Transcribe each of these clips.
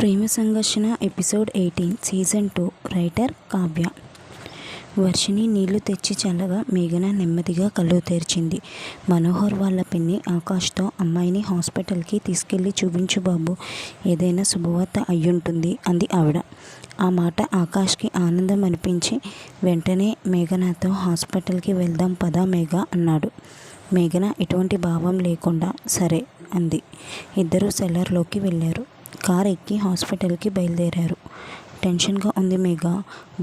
ప్రేమ సంఘర్షణ episode eighteen season two writer Kavya. Varshini నీళ్ళు తెచ్చి చల్లగా మేఘన నెమ్మదిగా కళ్ళు తెరిచింది. మనోహర్ వాళ్ళ పిన్ని ఆకాష్తో అమ్మాయిని హాస్పిటల్కి తీసుకెళ్ళి చూపించు బాబు ఏదైనా శుభవార్త అయ్యుంటుంది అంది ఆవిడ. ఆ మాట ఆకాష్కి ఆనందం అనిపించి వెంటనే మేఘనతో హాస్పిటల్కి వెళ్దాం పదా మేఘ అన్నాడు. మేఘన ఎటువంటి భావం లేకుండా సరే అంది. ఇద్దరూ సెల్లర్లోకి వెళ్ళారు. కార్ ఎక్కి హాస్పిటల్కి బయలుదేరారు. టెన్షన్గా ఉంది మేఘ.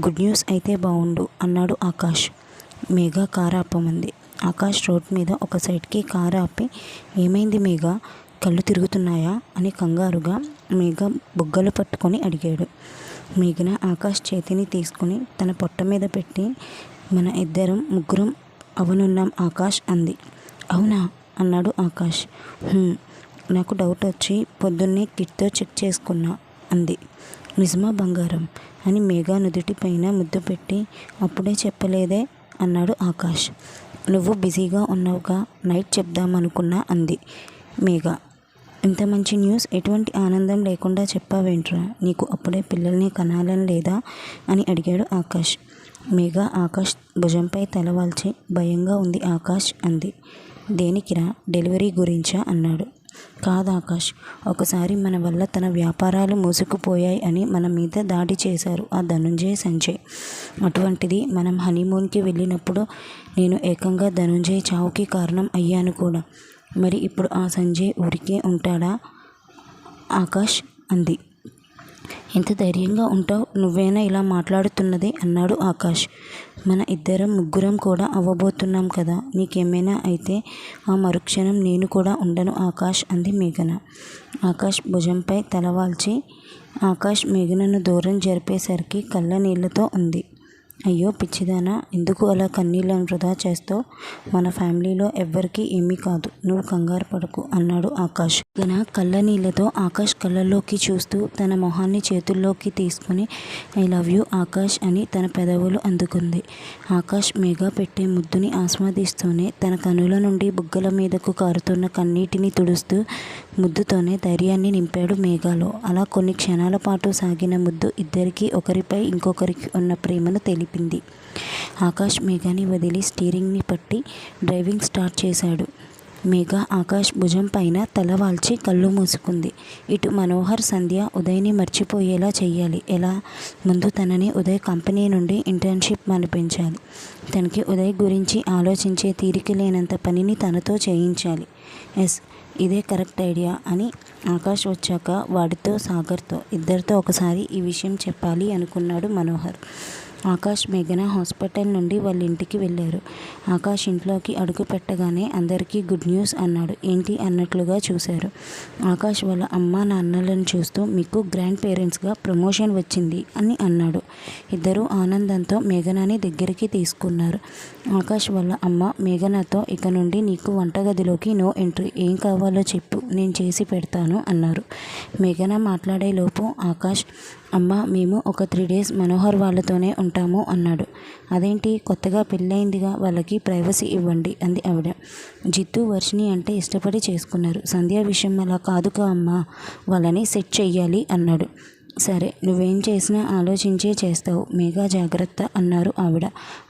గుడ్ న్యూస్ అయితే బాగుండు అన్నాడు ఆకాష్. మేఘ కారు ఆపమంది. ఆకాష్ రోడ్ మీద ఒక సైడ్కి కారు ఆపి ఏమైంది మేఘ? కళ్ళు తిరుగుతున్నాయా? అని కంగారుగా మేఘ బుగ్గలు పట్టుకొని అడిగాడు. మేఘన ఆకాష్ చేతిని తీసుకుని తన పొట్ట మీద పెట్టి మన ఇద్దరం ముగ్గురం అవనున్నాం ఆకాష్ అంది. అవునా? అన్నాడు ఆకాష్. నాకు డౌట్ వచ్చి పొద్దున్నే కిట్తో చెక్ చేసుకున్నా అంది. నిజమా బంగారం అని మేఘా నుదుటి పైన ముద్దు పెట్టి అప్పుడే చెప్పలేదే అన్నాడు ఆకాష్. నువ్వు బిజీగా ఉన్నావుగా నైట్ చెప్దామనుకున్నా అంది మేఘ. ఇంత మంచి న్యూస్? ఎటువంటి ఆనందం లేకుండా చెప్పావేంట్రా? నీకు అప్పుడే పిల్లల్ని కనాలని లేదా అని అడిగాడు ఆకాష్. మేఘా ఆకాష్ భుజంపై తలవాల్చి భయంగా ఉంది ఆకాష్ అంది. దేనికిరా? డెలివరీ గురించా అన్నాడు. కాదు ఆకాష్ ఒకసారి మన వల్ల తన వ్యాపారాలు మూసుకుపోయాయి అని మన మీద దాడి చేశారు ఆ ధనుంజయ్ సంజయ్. అటువంటిది మనం హనీమూన్కి వెళ్ళినప్పుడు నేను ఏకంగా ధనుంజయ్ చావుకి కారణం అయ్యాను కూడా. మరి ఇప్పుడు ఆ సంజయ్ ఊరికే ఉంటాడా? ఆకాష్ అంది. ఎంత ధైర్యంగా ఉంటావు? నువ్వేనా ఇలా మాట్లాడుతున్నది? అన్నాడు ఆకాష్. మన ఇద్దరం ముగ్గురం కూడా అవ్వబోతున్నాం కదా. నీకేమైనా అయితే ఆ మరుక్షణం నేను కూడా ఉండను ఆకాష్ అంది మేఘన. ఆకాష్ భుజంపై తలవాల్చి ఆకాష్ మేఘనను దూరం జరిపేసరికి కళ్ళ నీళ్ళతో ఉంది. అయ్యో పిచ్చిదానా ఎందుకు అలా కన్నీళ్ళను వృధా చేస్తావు? మన ఫ్యామిలీలో ఎవ్వరికీ ఏమీ కాదు. నువ్వు కంగారు పడకు అన్నాడు ఆకాష్. తన కళ్ళ నీళ్ళతో ఆకాష్ కళ్ళల్లోకి చూస్తూ తన మొహాన్ని చేతుల్లోకి తీసుకుని ఐ లవ్ యూ ఆకాష్ అని తన పెదవులు అందుకుంది. ఆకాష్ మేఘ పెట్టే ముద్దుని ఆస్వాదిస్తూనే తన కనుల నుండి బుగ్గల మీదకు కారుతున్న కన్నీటిని తుడుస్తూ ముద్దుతోనే ధైర్యాన్ని నింపాడు మేఘాలో. అలా కొన్ని క్షణాల పాటు సాగిన ముద్దు ఇద్దరికీ ఒకరిపై ఇంకొకరికి ఉన్న ప్రేమను తెలిపింది ఆకాష్ మేఘాని వదిలి స్టీరింగ్ని పట్టి డ్రైవింగ్ స్టార్ట్ చేశాడు. మేఘ ఆకాష్ భుజం పైన తల వాల్చి కళ్ళు మూసుకుంది. ఇటు మనోహర్ సంధ్య ఉదయ్ని మర్చిపోయేలా చేయాలి ఎలా? ముందు తనని ఉదయ్ కంపెనీ నుండి ఇంటర్న్షిప్ మనిపించాలి. తనకి ఉదయ్ గురించి ఆలోచించే తీరిక లేనంత పనిని తనతో చేయించాలి. ఎస్ ఇదే కరెక్ట్ ఐడియా అని ఆకాష్ వచ్చాక వాడితో సాగర్తో ఇద్దరితో ఒకసారి ఈ విషయం చెప్పాలి అనుకున్నాడు మనోహర్. ఆకాష్ మేఘన హాస్పిటల్ నుండి వాళ్ళ ఇంటికి వెళ్ళారు. ఆకాష్ ఇంట్లోకి అడుగు పెట్టగానే అందరికీ గుడ్ న్యూస్ అన్నాడు. ఏంటి అన్నట్లుగా చూశారు. ఆకాష్ వాళ్ళ అమ్మ నాన్నలను చూస్తూ మీకు గ్రాండ్ పేరెంట్స్గా ప్రమోషన్ వచ్చింది అని అన్నాడు. ఇద్దరూ ఆనందంతో మేఘనాని దగ్గరికి తీసుకున్నారు. ఆకాష్ వాళ్ళ అమ్మ మేఘనతో ఇక నుండి నీకు వంటగదిలోకి నో ఎంట్రీ. ఏం కావాలో చెప్పు నేను చేసి పెడతాను అన్నారు. మేఘన మాట్లాడేలోపు ఆకాష్ అమ్మ మేము ఒక త్రీ డేస్ మనోహర్ వాళ్ళతోనే ఉంటాము అన్నాడు. అదేంటి? కొత్తగా పెళ్ళయిందిగా వాళ్ళకి ప్రైవసీ ఇవ్వండి అంది ఆవిడ. జిత్తు వర్షిని అంటే ఇష్టపడి చేసుకున్నారు. సంధ్య విషయం అలా కాదుగా అమ్మ వాళ్ళని సెట్ చెయ్యాలి అన్నాడు. సరే నువ్వేం చేసినా ఆలోచించే చేస్తావు. మేఘా జాగ్రత్త అన్నారు ఆవిడ.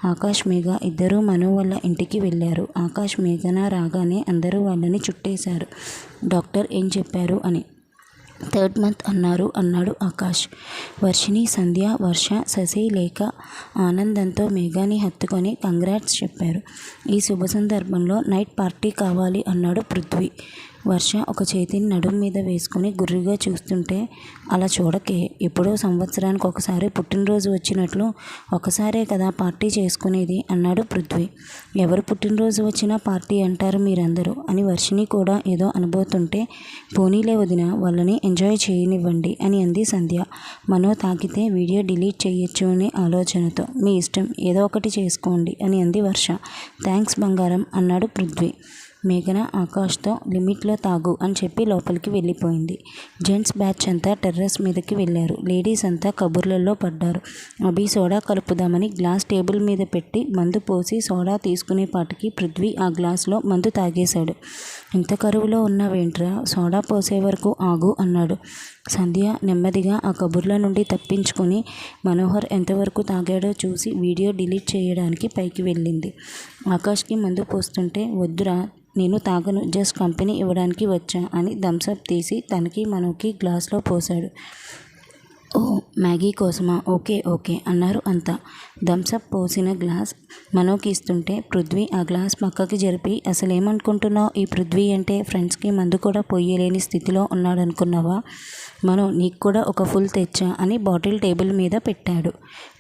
ఆకాష్ మేఘ ఇద్దరూ మనో వాళ్ళ ఇంటికి వెళ్ళారు. ఆకాష్ మేఘన రాగానే అందరూ వాళ్ళని చుట్టేశారు. డాక్టర్ ఏం చెప్పారు అని. థర్డ్ మంత్ అన్నారు అన్నాడు ఆకాష్. వర్షిని సంధ్య వర్ష శశి లేఖ ఆనందంతో మేఘాని హత్తుకొని కంగ్రాట్స్ చెప్పారు. ఈ శుభ సందర్భంలో నైట్ పార్టీ కావాలి అన్నాడు పృథ్వీ. వర్ష ఒక చేతిని నడుం మీద వేసుకుని గుర్రిగా చూస్తుంటే అలా చూడకే ఎప్పుడో సంవత్సరానికి ఒకసారి పుట్టినరోజు వచ్చినట్లు ఒకసారే కదా పార్టీ చేసుకునేది అన్నాడు పృథ్వీ. ఎవరు పుట్టినరోజు వచ్చినా పార్టీ అంటారు మీరందరూ అని వర్షిని కూడా ఏదో అనబోతుంటే పోనీలే వదిన వాళ్ళని ఎంజాయ్ చేయనివ్వండి అని అంది సంధ్య. మనో తాకితే వీడియో డిలీట్ చేయొచ్చు అనే ఆలోచనతో. మీ ఇష్టం ఏదో ఒకటి చేసుకోండి అని అంది వర్ష. థ్యాంక్స్ బంగారం అన్నాడు పృథ్వీ. మేఘన ఆకాష్తో లిమిట్లో తాగు అని చెప్పి లోపలికి వెళ్ళిపోయింది. జెంట్స్ బ్యాచ్ అంతా టెర్రస్ మీదకి వెళ్ళారు. లేడీస్ అంతా కబుర్లలో పడ్డారు. అభి సోడా కలుపుదామని గ్లాస్ టేబుల్ మీద పెట్టి మందు పోసి సోడా తీసుకునే పాటికి పృథ్వీ ఆ గ్లాస్లో మందు తాగేశాడు. ఇంత కరువులో ఉన్నావేంట్రా? సోడా పోసే వరకు ఆగు అన్నాడు. సంధ్య నెమ్మదిగా ఆ కబుర్ల నుండి తప్పించుకొని మనోహర్ ఎంతవరకు తాగాడో చూసి వీడియో డిలీట్ చేయడానికి పైకి వెళ్ళింది. ఆకాష్కి మందు పోస్తుంటే వద్దురా నేను తాగను జస్ట్ కంపెనీ ఇవ్వడానికి వచ్చా అని థమ్స్అప్ తీసి తనకి మనోకి గ్లాస్లో పోశాడు. ఓ మ్యాగీ కోసమా? ఓకే ఓకే అన్నారు అంతా. థమ్సప్ పోసిన గ్లాస్ మనోకి ఇస్తుంటే పృథ్వీ ఆ గ్లాస్ పక్కకి జరిపి అసలేమనుకుంటున్నావు? ఈ పృథ్వీ అంటే ఫ్రెండ్స్కి మందు కూడా పొయ్యలేని స్థితిలో ఉన్నాడనుకున్నావా? మనో నీకు కూడా ఒక ఫుల్ తెచ్చా? అని బాటిల్ టేబుల్ మీద పెట్టాడు.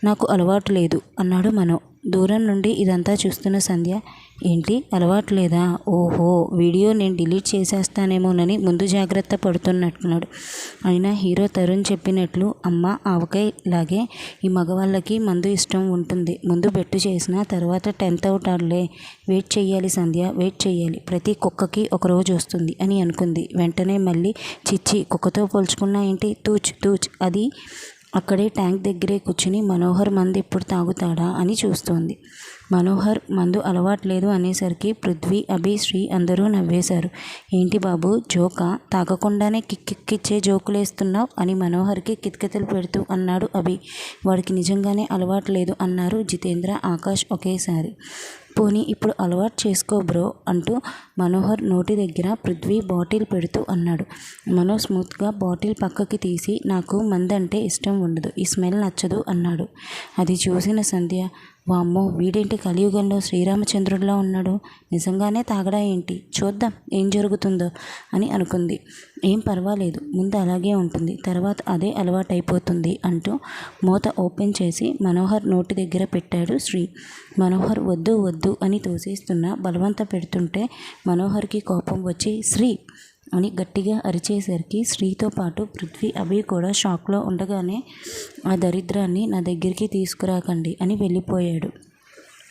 నాకు అలవాటు లేదు అన్నాడు మనో. దూరం నుండి ఇదంతా చూస్తున్న సంధ్య ఏంటి? అలవాటు లేదా ఓహో వీడియో నేను డిలీట్ చేసేస్తానేమోనని ముందు జాగ్రత్త పడుతున్నట్టున్నాడు. అయినా హీరో తరుణ్ చెప్పినట్లు అమ్మ ఆవకాయ లాగే ఈ మగవాళ్ళకి మందు ఇష్టం ఉంటుంది. ముందు బెట్టు చేసిన తర్వాత టెన్త్ అవుట్ ఆడలే. వెయిట్ చేయాలి సంధ్య వెయిట్ చేయాలి ప్రతి కుక్కకి ఒక రోజు వస్తుంది అని అనుకుంది. వెంటనే మళ్ళీ చిచ్చి కుక్కతో పోల్చుకున్నా ఏంటి? తూచ్ తూచ్ అది అక్కడే ట్యాంక్ దగ్గరే కూర్చుని మనోహర్ మందు ఎప్పుడు తాగుతాడా అని చూస్తోంది. మనోహర్ మందు అలవాట్లేదు అనేసరికి పృథ్వీ అభి శ్రీ అందరూ నవ్వేశారు. ఏంటి బాబు జోకా? తాగకుండానే కిక్కిచ్చే జోకులేస్తున్నావు అని మనోహర్కి కితకితలు పెడుతూ అన్నాడు అభి. వాడికి నిజంగానే అలవాటు లేదు అన్నారు జితేంద్ర ఆకాష్ ఒకేసారి. పోనీ ఇప్పుడు అలవాటు చేసుకో బ్రో అంటూ మనోహర్ నోటి దగ్గర పృథ్వీ బాటిల్ పెడుతూ అన్నాడు. మనో స్మూత్గా బాటిల్ పక్కకి తీసి నాకు మందంటే ఇష్టం ఉండదు ఈ స్మెల్ నచ్చదు అన్నాడు. అది చూసిన సంధ్య వామ్మో వీడేంటి కలియుగంలో శ్రీరామచంద్రుడిలా ఉన్నాడు? నిజంగానే తాగడా ఏంటి? చూద్దాం ఏం జరుగుతుందో అని అనుకుంది. ఏం పర్వాలేదు ముందు అలాగే ఉంటుంది. తర్వాత అదే అలవాటైపోతుంది అంటూ మూత ఓపెన్ చేసి మనోహర్ నోటి దగ్గర పెట్టాడు శ్రీ. మనోహర్ వద్దు వద్దు అని తోసేస్తున్న బలవంత పెడుతుంటే మనోహర్కి కోపం వచ్చి శ్రీ అని గట్టిగా అరిచేసరికి శ్రీతో పాటు పృథ్వీ అభి కూడా షాక్లో ఉండగానే ఆ దరిద్రాన్ని నా దగ్గరికి తీసుకురాకండి అని వెళ్ళిపోయాడు.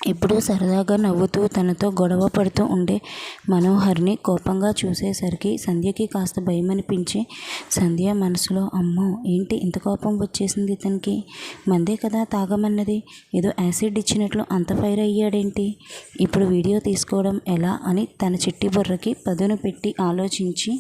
ఎప్పుడూ సరదాగా నవ్వుతూ తనతో గొడవ పడుతూ ఉండే మనోహర్ని కోపంగా చూసేసరికి సంధ్యకి కాస్త భయమనిపించి సంధ్య మనసులో అమ్మో ఏంటి ఇంత కోపం వచ్చేసింది ఇతనికి? మందే కదా తాగమన్నది? ఏదో యాసిడ్ ఇచ్చినట్లు అంత ఫైర్ అయ్యాడేంటి? ఇప్పుడు వీడియో తీసుకోవడం ఎలా? అని తన చిట్టి బుర్రకి పదును పెట్టి ఆలోచించి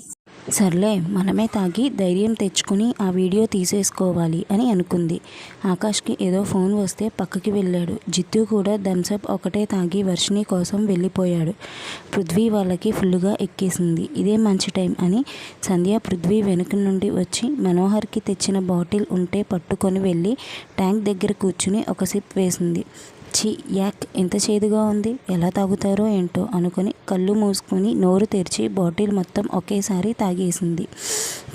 సర్లే మనమే తాగి ధైర్యం తెచ్చుకుని ఆ వీడియో తీసేసుకోవాలి అని అనుకుంది. ఆకాష్కి ఏదో ఫోన్ వస్తే పక్కకి వెళ్ళాడు. జిత్తు కూడా థమ్సప్ ఒకటే తాగి వర్షిని కోసం వెళ్ళిపోయాడు. పృథ్వీ వాళ్ళకి ఫుల్గా ఎక్కేసింది. ఇదే మంచి టైం అని సంధ్య పృథ్వీ వెనుక నుండి వచ్చి మనోహర్కి తెచ్చిన బాటిల్ ఉంటే పట్టుకొని వెళ్ళి ట్యాంక్ దగ్గర కూర్చుని ఒక సిప్ వేసింది. ఛీ యాక్ ఎంత చేదుగా ఉంది ఎలా తాగుతారో ఏంటో అనుకుని కళ్ళు మూసుకొని నోరు తెరిచి బాటిల్ మొత్తం ఒకేసారి తాగేసింది.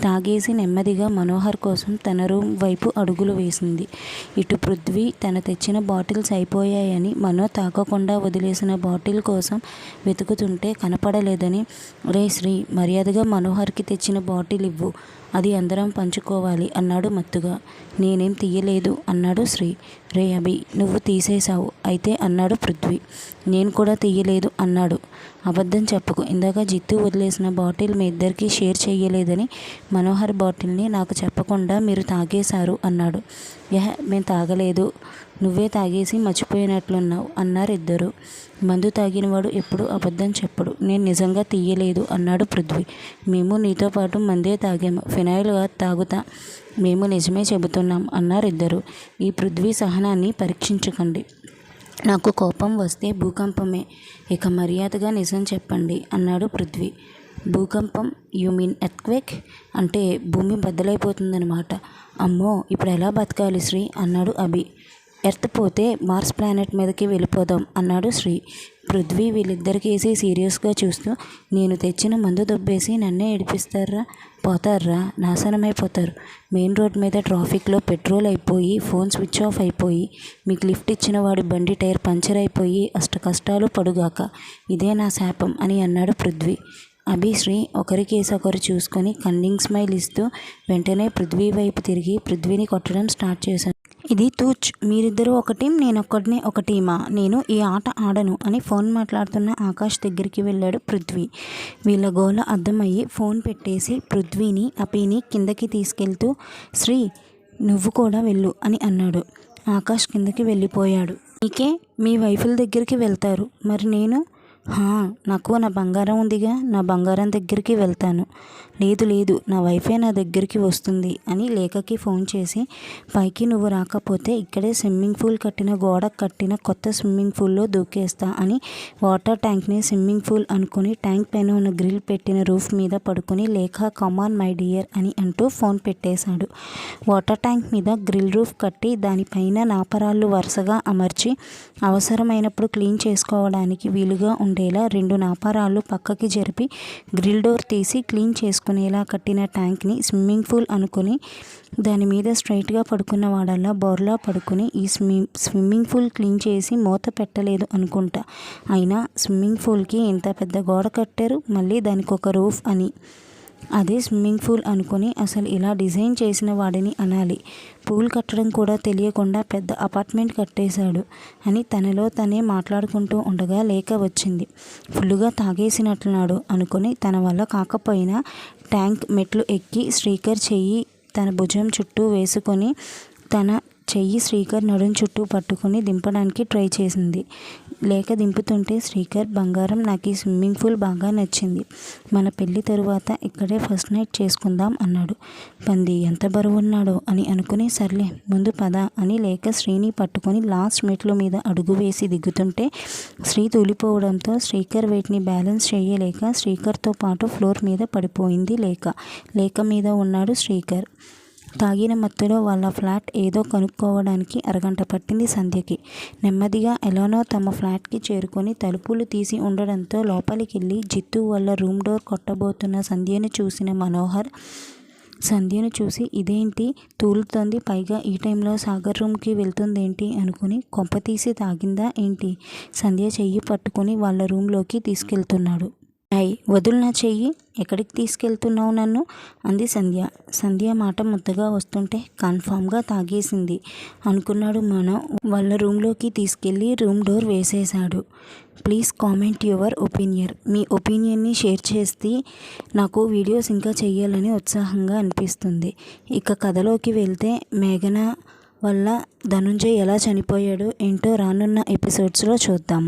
తాగేసి నెమ్మదిగా మనోహర్ కోసం తన రూమ్ వైపు అడుగులు వేసింది. ఇటు పృథ్వీ తన తెచ్చిన బాటిల్స్ అయిపోయాయని మనో తాగకుండా వదిలేసిన బాటిల్ కోసం వెతుకుతుంటే కనపడలేదని రే శ్రీ మర్యాదగా మనోహర్కి తెచ్చిన బాటిల్ ఇవ్వు. అది అందరం పంచుకోవాలి అన్నాడు మత్తుగా. నేనేం తీయలేదు అన్నాడు శ్రీ. రే అభి నువ్వు తీసేశావు. అయితే అన్నాడు పృథ్వీ. నేను కూడా తీయలేదు అన్నాడు. అబద్ధం చెప్పకు. ఇందాక జిత్తు వదిలేసిన బాటిల్ మీ ఇద్దరికీ షేర్ చేయలేదని మనోహర్ బాటిల్ని నాకు చెప్పకుండా మీరు తాగేశారు అన్నాడు. యహ మేము తాగలేదు. నువ్వే తాగేసి మర్చిపోయినట్లున్నావు అన్నారు ఇద్దరు. మందు తాగినవాడు ఎప్పుడు అబద్ధం చెప్పడు. నేను నిజంగా తీయలేదు అన్నాడు పృథ్వీ. మేము నీతో పాటు మందే తాగాము ఫినాయిల్గా తాగుతా. మేము నిజమే చెబుతున్నాం అన్నారు ఇద్దరు. ఈ పృథ్వీ సహనాన్ని పరీక్షించకండి. నాకు కోపం వస్తే భూకంపమే. ఇక మర్యాదగా నిజం చెప్పండి అన్నాడు పృథ్వీ. భూకంపం యు మీన్ ఎర్త్క్వేక్ అంటే భూమి బద్దలైపోతుందనమాట అమ్మో ఇప్పుడు ఎలా బతకాలి శ్రీ? అన్నాడు అభి. ఎర్త్ పోతే మార్స్ ప్లానెట్ మీదకి వెళ్ళిపోదాం అన్నాడు శ్రీ. పృథ్వీ వీళ్ళిద్దరికేసి సీరియస్గా చూస్తూ నేను తెచ్చిన మందు దొబ్బేసి నన్నే ఏడిపిస్తారా? పోతారా? నాశనమైపోతారు. మెయిన్ రోడ్ మీద ట్రాఫిక్లో పెట్రోల్ అయిపోయి ఫోన్ స్విచ్ ఆఫ్ అయిపోయి మీకు లిఫ్ట్ ఇచ్చిన వాడి బండి టైర్ పంచర్ అయిపోయి అష్ట కష్టాలు పడుగాక ఇదే నా శాపం అని అన్నాడు పృథ్వీ. అభిశ్రీ ఒకరికేసి ఒకరు చూసుకొని కన్నింగ్ స్మైల్ ఇస్తూ వెంటనే పృథ్వీ వైపు తిరిగి పృథ్వీని కొట్టడం స్టార్ట్ చేశాను. ఇది తూచ్. మీరిద్దరూ ఒక టీం నేను ఒక్కడినే ఒక టీమా? నేను ఈ ఆట ఆడను అని ఫోన్ మాట్లాడుతున్న ఆకాష్ దగ్గరికి వెళ్ళాడు పృథ్వీ. వీళ్ళ గోల అర్థమయ్యి ఫోన్ పెట్టేసి పృథ్వీని అపీని కిందకి తీసుకెళ్తూ శ్రీ నువ్వు కూడా వెళ్ళు అని అన్నాడు. ఆకాష్ కిందకి వెళ్ళిపోయాడు. నీకే? మీ వైఫుల దగ్గరికి వెళ్తారు. మరి నేను? హా నాకు నా బంగారం ఉందిగా. నా బంగారం దగ్గరికి వెళ్తాను. లేదు లేదు నా వైఫే నా దగ్గరికి వస్తుంది అని లేఖకి ఫోన్ చేసి పైకి నువ్వు రాకపోతే ఇక్కడే స్విమ్మింగ్ పూల్ కట్టిన గోడ కట్టిన కొత్త స్విమ్మింగ్ పూల్లో దూకేస్తా అని వాటర్ ట్యాంక్ని స్విమ్మింగ్ పూల్ అనుకుని ట్యాంక్ పైన ఉన్న గ్రిల్ పెట్టిన రూఫ్ మీద పడుకుని లేఖ కమాన్ మై డియర్ అని అంటూ ఫోన్ పెట్టేశాడు. వాటర్ ట్యాంక్ మీద గ్రిల్ రూఫ్ కట్టి దానిపైన నాపరాళ్ళు వరుసగా అమర్చి అవసరమైనప్పుడు క్లీన్ చేసుకోవడానికి వీలుగా ఉండేలా రెండు నాపరాళ్ళు పక్కకి జరిపి గ్రిల్ డోర్ తీసి క్లీన్ చేసుకునేలా కట్టిన ట్యాంక్ని స్విమ్మింగ్ పూల్ అనుకుని దాని మీద స్ట్రైట్గా పడుకున్న వాడల్లా బోర్లా పడుకుని ఈ స్విమ్మింగ్ పూల్ క్లీన్ చేసి మూత పెట్టలేదు అనుకుంటా. అయినా స్విమ్మింగ్ పూల్కి ఇంత పెద్ద గోడ కట్టారు మళ్ళీ దానికి ఒక రూఫ్ అని. అదే స్విమ్మింగ్ పూల్ అనుకుని అసలు ఇలా డిజైన్ చేసిన వాడిని అనాలి. పూల్ కట్టడం కూడా తెలియకుండా పెద్ద అపార్ట్మెంట్ కట్టేశాడు అని తనలో తనే మాట్లాడుకుంటూ ఉండగా లేక వచ్చింది. ఫుల్లుగా తాగేసినట్లున్నాడు అనుకుని తన వల్ల కాకపోయినా ట్యాంక్ మెట్లు ఎక్కి శ్రీకర్ చెయ్యి తన భుజం చుట్టూ వేసుకొని తన చెయ్యి శ్రీకర్ నడుం చుట్టూ పట్టుకొని దింపడానికి ట్రై చేసింది. లేక దింపుతుంటే శ్రీకర్ బంగారం నాకు ఈ స్విమ్మింగ్ పూల్ బాగా నచ్చింది. మన పెళ్ళి తరువాత ఇక్కడే ఫస్ట్ నైట్ చేసుకుందాం అన్నాడు. పంది ఎంత బరువున్నాడో అని అనుకుని సర్లే ముందు పద అని లేక శ్రీని పట్టుకొని లాస్ట్ మెట్ల మీద అడుగు వేసి దిగుతుంటే శ్రీ తూలిపోవడంతో శ్రీకర్ వెయిట్ని బ్యాలెన్స్ చేయలేక శ్రీకర్తో పాటు ఫ్లోర్ మీద పడిపోయింది లేక. లేక మీద ఉన్నాడు శ్రీకర్. తాగిన మత్తులో వాళ్ళ ఫ్లాట్ ఏదో కనుక్కోవడానికి అరగంట పట్టింది సంధ్యకి. నెమ్మదిగా ఎలానో తమ ఫ్లాట్కి చేరుకొని తలుపులు తీసి ఉండడంతో లోపలికి వెళ్ళి జిత్తు వల్ల రూమ్ డోర్ కొట్టబోతున్న సంధ్యను చూసిన మనోహర్ సంధ్యను చూసి ఇదేంటి? తూలుతోంది పైగా ఈ టైంలో సాగర్ రూమ్కి వెళ్తుందేంటి అనుకుని కొంప తీసి తాగిందా ఏంటి? సంధ్య చెయ్యి పట్టుకొని వాళ్ళ రూమ్లోకి తీసుకెళ్తున్నాడు. అయ్ వదులు నా చెయ్యి? ఎక్కడికి తీసుకెళ్తున్నావు నన్ను? అంది సంధ్య. సంధ్య మాట ముద్దగా వస్తుంటే కన్ఫామ్గా తాగేసింది. అనుకున్నాడు మనం వాళ్ళ రూమ్లోకి తీసుకెళ్ళి room door వేసేశాడు. Please comment your opinion. మీ ఒపీనియన్ని షేర్ చేస్తే నాకు వీడియోస్ ఇంకా చేయాలని ఉత్సాహంగా అనిపిస్తుంది. ఇక కథలోకి వెళ్తే మేఘన వల్ల ధనుంజయ్ ఎలా చనిపోయాడో ఏంటో రానున్న ఎపిసోడ్స్లో చూద్దాము